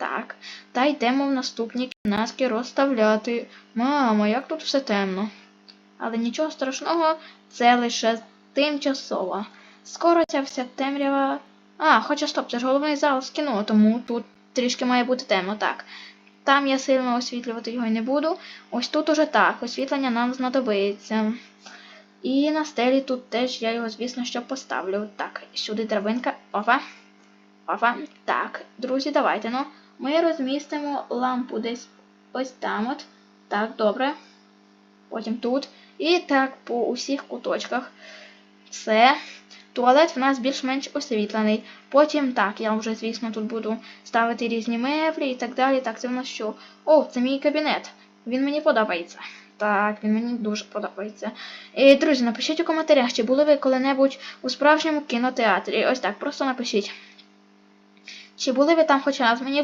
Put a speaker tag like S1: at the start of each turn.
S1: Так. Та йдемо в наступні кімнатки розставляти. Мамо, як тут все темно. Але нічого страшного, це лише тимчасово. Скоро ця вся темрява. А, хоча стоп, це ж головний зал з кіно, тому тут трішки має бути темно, так. Там я сильно освітлювати його і не буду. Ось тут уже так, освітлення нам знадобиться. І на стелі тут теж я його, звісно, що поставлю. Так, сюди драбинка. Опа. Опа. Так, друзі, давайте. Ну, ми розмістимо лампу десь ось там от. Так, добре. Потім тут. І так по усіх куточках. Все. Туалет в нас більш-менш освітлений. Потім так, я вже, звісно, тут буду ставити різні меблі і так далі. Так, це в нас що? О, це мій кабінет. Він мені подобається. Так, він мені дуже подобається. І, друзі, напишіть у коментарях, чи були ви коли-небудь у справжньому кінотеатрі. Ось так, просто напишіть. Чи були ви там хоч раз? Мені